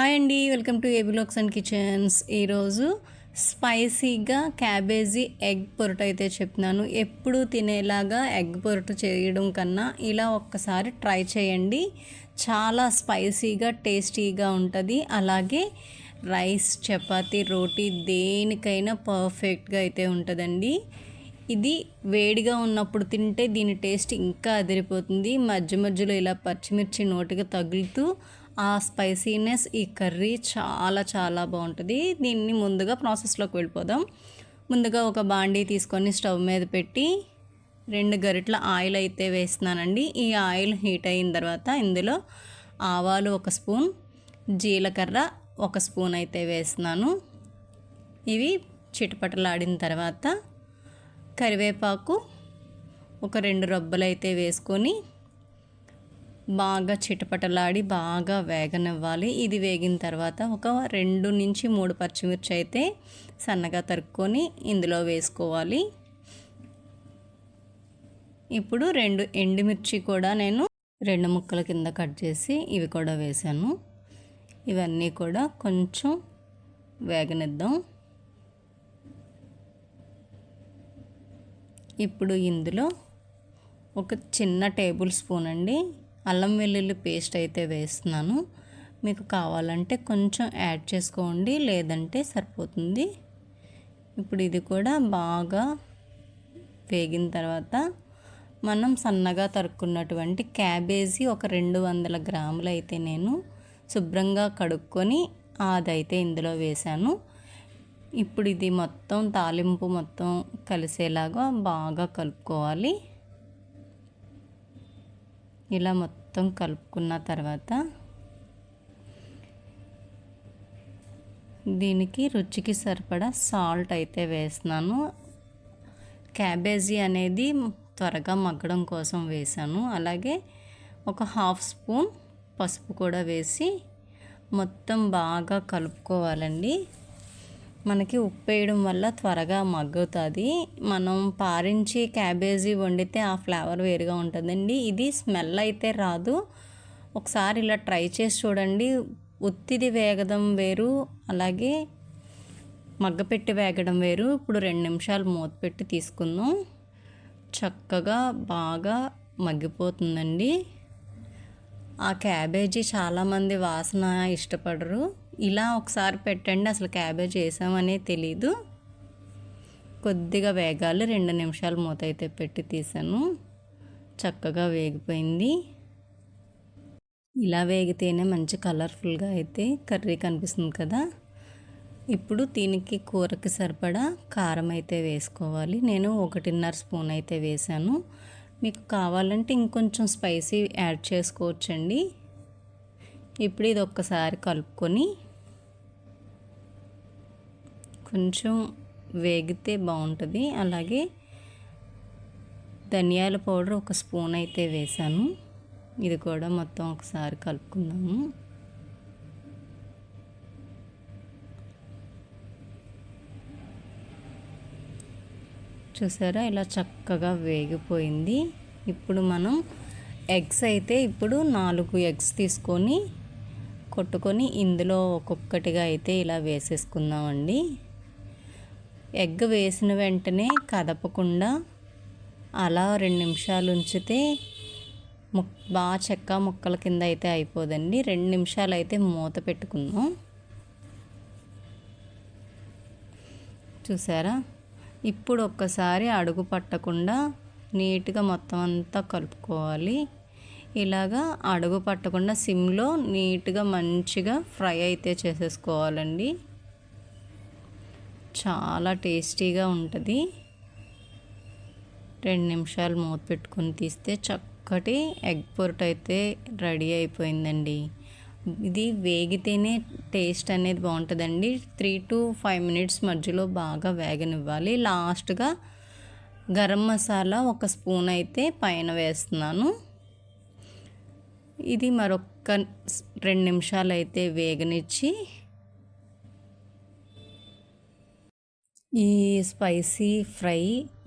Hi అండి welcome to ఏబిలాక్స్ and kitchens. ఈరోజు స్పైసీగా క్యాబేజీ ఎగ్ పొరట అయితే చెప్తున్నాను. ఎప్పుడు తినేలాగా ఎగ్ పొరటు చేయడం కన్నా ఇలా ఒక్కసారి ట్రై చేయండి. చాలా స్పైసీగా టేస్టీగా ఉంటుంది. అలాగే రైస్ చపాతీ రోటీ దేనికైనా పర్ఫెక్ట్గా అయితే ఉంటుందండి. ఇది వేడిగా ఉన్నప్పుడు తింటే దీని టేస్ట్ ఇంకా అదిరిపోతుంది. మధ్య మధ్యలో ఇలా పచ్చిమిర్చి నోటికి తగులుతూ ఆ స్పైసీనెస్ ఈ కర్రీ చాలా చాలా బాగుంటుంది. దీన్ని ముందుగా ప్రాసెస్లోకి వెళ్ళిపోదాం. ముందుగా ఒక బాండీ తీసుకొని స్టవ్ మీద పెట్టి రెండు గరిటల ఆయిల్ అయితే వేస్తున్నానండి. ఈ ఆయిల్ హీట్ అయిన తర్వాత ఇందులో ఆవాలు ఒక స్పూన్ జీలకర్ర ఒక స్పూన్ అయితే వేస్తున్నాను. ఇవి చిటపటలాడిన తర్వాత కరివేపాకు ఒక రెండు రబ్బలు అయితే వేసుకొని బాగా చిటపటలాడి బాగా వేగనివ్వాలి. ఇది వేగిన తర్వాత ఒక రెండు నుంచి మూడు పచ్చిమిర్చి అయితే సన్నగా తరుక్కొని ఇందులో వేసుకోవాలి. ఇప్పుడు రెండు ఎండుమిర్చి కూడా నేను రెండు ముక్కల కింద కట్ చేసి ఇవి కూడా వేసాను. ఇవన్నీ కూడా కొంచెం వేగనిద్దాం. ఇప్పుడు ఇందులో ఒక చిన్న టేబుల్ స్పూన్ అండి అల్లం వెల్లుల్లి పేస్ట్ అయితే వేస్తున్నాను. మీకు కావాలంటే కొంచెం యాడ్ చేసుకోండి లేదంటే సరిపోతుంది. ఇప్పుడు ఇది కూడా బాగా వేగిన తర్వాత మనం సన్నగా తరుక్కున్నటువంటి క్యాబేజీ ఒక రెండు వందల గ్రాములు అయితే నేను శుభ్రంగా కడుక్కొని అదైతే ఇందులో వేశాను. ఇప్పుడు ఇది మొత్తం తాలింపు మొత్తం కలిసేలాగా బాగా కలుపుకోవాలి. ఇలా మొత్తం మొత్తం కలుపుకున్న తర్వాత దీనికి రుచికి సరిపడా సాల్ట్ అయితే వేస్తున్నాను. క్యాబేజీ అనేది త్వరగా మగ్గడం కోసం వేసాను అలాగే ఒక హాఫ్ స్పూన్ పసుపు కూడా వేసి మొత్తం బాగా కలుపుకోవాలండి. మనకి ఉప్పు వేయడం వల్ల త్వరగా మగ్గుతుంది. మనం పారించి క్యాబేజీ వండితే ఆ ఫ్లేవర్ వేరుగా ఉంటుందండి. ఇది స్మెల్ అయితే రాదు. ఒకసారి ఇలా ట్రై చేసి చూడండి. ఉత్తిది వేగడం వేరు అలాగే మగ్గపెట్టి వేగడం వేరు. ఇప్పుడు రెండు నిమిషాలు మూత పెట్టి తీసుకుందాం. చక్కగా బాగా మగ్గిపోతుందండి. ఆ క్యాబేజీ చాలామంది వాసన ఇష్టపడరు. ఇలా ఒకసారి పెట్టండి అసలు క్యాబేజ్ వేసామనే తెలీదు. కొద్దిగా వేగాలి రెండు నిమిషాలు మూత అయితే పెట్టి తీసాను. చక్కగా వేగిపోయింది. ఇలా వేగితేనే మంచి కలర్ఫుల్గా అయితే కర్రీ కనిపిస్తుంది కదా. ఇప్పుడు దీనికి కూరకి సరిపడా కారం అయితే వేసుకోవాలి. నేను ఒకటిన్నర స్పూన్ అయితే వేసాను. మీకు కావాలంటే ఇంకొంచెం స్పైసీ యాడ్ చేసుకోవచ్చండి. ఇప్పుడు ఇది ఒక్కసారి కలుపుకొని కొంచెం వేగితే బాగుంటుంది. అలాగే ధనియాల పౌడర్ ఒక స్పూన్ అయితే వేసాను. ఇది కూడా మొత్తం ఒకసారి కలుపుకుందాము. చూసారా? ఇలా చక్కగా వేగిపోయింది. ఇప్పుడు మనం ఎగ్స్ అయితే ఇప్పుడు నాలుగు ఎగ్స్ తీసుకొని కొట్టుకొని ఇందులో ఒక్కొక్కటిగా అయితే ఇలా వేసేసుకుందామండి. ఎగ్ వేసిన వెంటనే కదపకుండా అలా రెండు నిమిషాలు ఉంచితే ముక్ బాగా చెక్క ముక్కల కింద అయితే అయిపోదండి. రెండు నిమిషాలు అయితే మూత పెట్టుకుందాం. చూసారా? ఇప్పుడు ఒక్కసారి అడుగు పట్టకుండా నీట్గా మొత్తం అంతా కలుపుకోవాలి. ఇలాగా అడుగు పట్టకుండా సిమ్లో నీట్గా మంచిగా ఫ్రై అయితే చేసేసుకోవాలండి. చాలా టేస్టీగా ఉంటుంది. రెండు నిమిషాలు మూత పెట్టుకొని తీస్తే చక్కటి ఎగ్ పొరట్ అయితే రెడీ అయిపోయిందండి. ఇది వేగితేనే టేస్ట్ అనేది బాగుంటుందండి. త్రీ టు ఫైవ్ మినిట్స్ మధ్యలో బాగా వేగనివ్వాలి. లాస్ట్గా గరం మసాలా ఒక స్పూన్ అయితే పైన వేస్తున్నాను. ఇది మరొక రెండు నిమిషాలు అయితే వేగనిచ్చి ఈ స్పైసీ ఫ్రై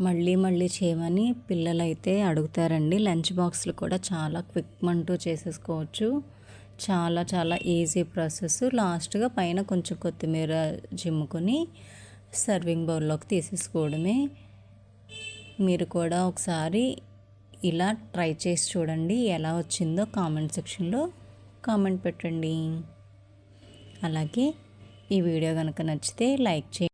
మళ్ళీ మళ్ళీ చేయమని పిల్లలు అయితే అడుగుతారండి. లంచ్ బాక్స్లు కూడా చాలా క్విక్ మంటూ చేసేసుకోవచ్చు. చాలా చాలా ఈజీ ప్రాసెస్ లాస్ట్గా పైన కొంచెం కొత్తిమీర జిమ్ముకొని సర్వింగ్ బౌల్లోకి తీసేసుకోవడమే. మీరు కూడా ఒకసారి ఇలా ట్రై చేసి చూడండి ఎలా వచ్చిందో కామెంట్ సెక్షన్లో కామెంట్ పెట్టండి. అలాగే ఈ వీడియో కనుక నచ్చితే లైక్ చేయండి.